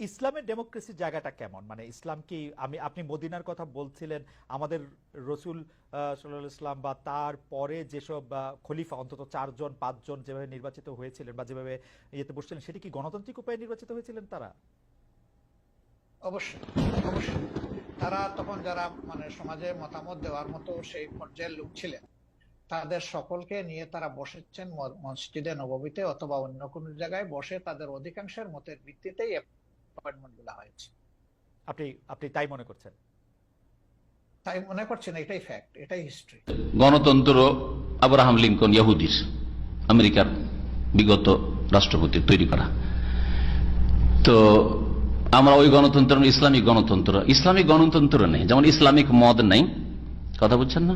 ইসলামের ডেমোক্রেসির জায়গাটা কেমন? মানে ইসলাম কি আমি, আপনি মদিনার কথা বলছিলেন, আমাদের রসুল সাল্লাহ ইসলাম বা তার পরে যেসব খলিফা, অন্তত চারজন, পাঁচজন যেভাবে নির্বাচিত হয়েছিলেন বা যেভাবে ইয়েতে বসছিলেন, সেটি কি গণতান্ত্রিক উপায়ে নির্বাচিত হয়েছিলেন তারা? অবশ্যই অবশ্যই। তারা তখন যারা মানে সমাজে মতামত দেওয়ার মতো সেই পর্যায়ের লোক ছিলেন। তাদের সকলকে নিয়ে তারা বসেছেন মসজিদে নববীতে অথবা অন্য কোনো জায়গায় বসে তাদের অধিকাংশের মতের ভিত্তিতেই অ্যাপয়েন্টমেন্টগুলা হয়েছে। আপনি আপনি তাই মনে করছেন? তাই মনে করছেন এটাই ফ্যাক্ট এটাই হিস্ট্রি গণতন্ত্র আব্রাহাম লিঙ্কন ইয়াহুদির আমেরিকার বিগত রাষ্ট্রপতি তৈরি করা। তো আমরা ওই গণতন্ত্র ইসলামিক গণতন্ত্র ইসলামিক গণতন্ত্র নেই যেমন ইসলামিক মদ নেই কথা বলছেন না?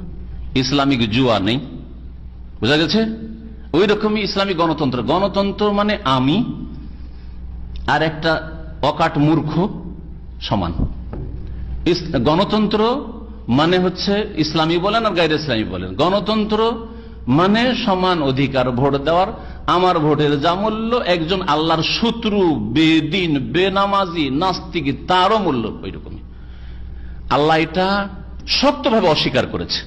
ইসলামিক জুয়া নেই বোঝা গেছে? ওই রকমই ইসলামিক গণতন্ত্র। গণতন্ত্র মানে আমি আর একটা অকাট মূর্খ সমান। গণতন্ত্র মানে হচ্ছে ইসলামী বলেন আর গাইর ইসলামী বলেন। গণতন্ত্র মানে সমান অধিকার, ভোট দেওয়ার। আমার ভোটের যা মূল্য, একজন আল্লাহর শত্রু, বেদিন, বেনামাজি, নাস্তিক, তারও মূল্য ওই রকমই আল্লাহ এটা শক্তভাবে অস্বীকার করেছে।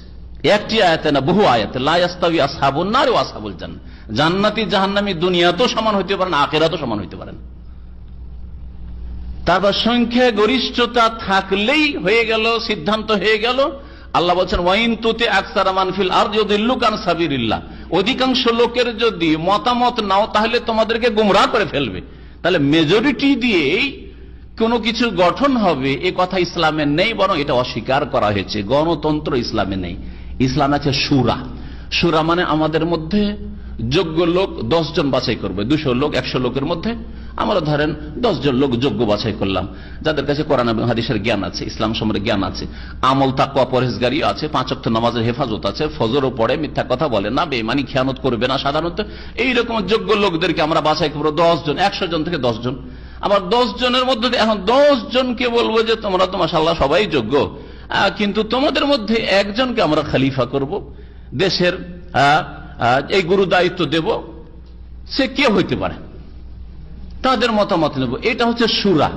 একটি আয়াতে না, বহু আয়াতে লাস্তাবি আসাবুল না রে আসাবুল জান জান্নাতি জাহান্নামি দুনিয়াতেও সমান হইতে পারেন, আখেরাতেও সমান হইতে পারেন। তারপর সংখ্যা গরিষ্ঠতা থাকলেই হয়ে গেল, সিদ্ধান্ত হয়ে গেল। আল্লাহ বলছেন, ওয়াইন তুতে আকসার মানফিল আর যদি লুকান সাবিরিল্লাহ অধিকাংশ লোকের যদি মতামত নাও, তাহলে তোমাদেরকে গুমরাহ করে ফেলবে। তাহলে মেজরিটি দিয়েই কোনো কিছু গঠন হবে, এ কথা ইসলামে নেই, বরং এটা অস্বীকার করা হয়েছে। গণতন্ত্র ইসলামে নেই। ইসলাম আছে সুরা। সুরা মানে আমাদের মধ্যে যোগ্য লোক জন বাছাই করবে। দুশো লোক, একশো লোকের মধ্যে। আমরা ধরেন দশজন লোক যোগ্য বাছাই করলাম, যাদের কাছে কোরআন এবং হাদিসের জ্ঞান আছে, ইসলাম সম্পর্কে জ্ঞান আছে, আমল তাকুয়া পরেশগারি আছে, পাঁচ অক্ট নামাজের হেফাজত আছে, ফজরও পড়ে, মিথ্যা কথা বলে, না বেমানি খেয়ানত করবে না সাধারণত, এইরকম যোগ্য লোকদেরকে আমরা বাছাই করব দশ জন একশো জন থেকে দশ জন আবার দশ জনের মধ্যে এখন দশ জনকে বলব যে তোমরা তোমার সাল্লাহ সবাই যোগ্য। কিন্তু তোমাদের মধ্যে একজনকে আমরা খালিফা করব, দেশের এই গুরু দায়িত্ব দেব, সে কে হইতে পারে? তাদের মতামত নেব। এটা হচ্ছে সুরা।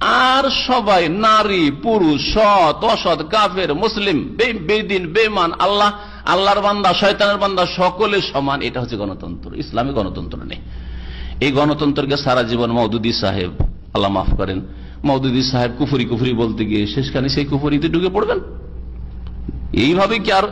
আর সবাই নারী, পুরুষ, সৎ, অসৎ, কাফের, মুসলিম বেদিন বেমান আল্লাহ, আল্লাহর বান্দা, শয়তানের বান্দা, সকলে সমান। এটা হচ্ছে গণতন্ত্র। ইসলামী গণতন্ত্র নেই। এই গণতন্ত্রকে সারা জীবন মৌদুদি সাহেব, আল্লাহ মাফ করেন মৌদুদি সাহেব কুফুরি কুফুরি বলতে গিয়ে শেষখানে সেই কুফুরিতে ঢুকে পড়বেন। এইভাবে কি আর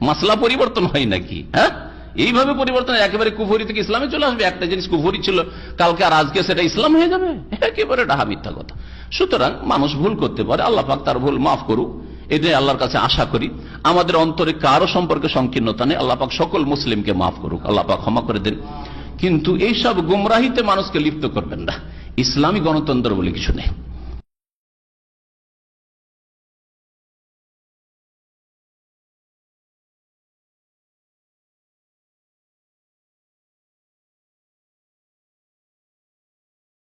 মাসলা পরিবর্তন হয় নাকি? হ্যাঁ? এইভাবে পরিবর্তন একেবারে কুফুরি থেকে ইসলামে চলে আসবে। একটা জিনিস কুফুরি ছিল, কালকে আর আজকে সেটা ইসলাম হয়ে যাবে। একেবারে ডাহা মিথ্যা কথা। সুতরাং মানুষ ভুল করতে পারে, আল্লাহ পাক তার ভুল মাফ করুক। এটাই আল্লাহর কাছে আশা করি, আমাদের অন্তরে কারও সম্পর্কে সংকীর্ণতা নেই। আল্লাহ পাক সকল মুসলিমকে মাফ করুক। আল্লাহ পাক ক্ষমা করে দেন। কিন্তু এইসব গুমরাহিতে মানুষকে লিপ্ত করবেন না। ইসলামী গণতন্ত্র বলে কিছু নেই।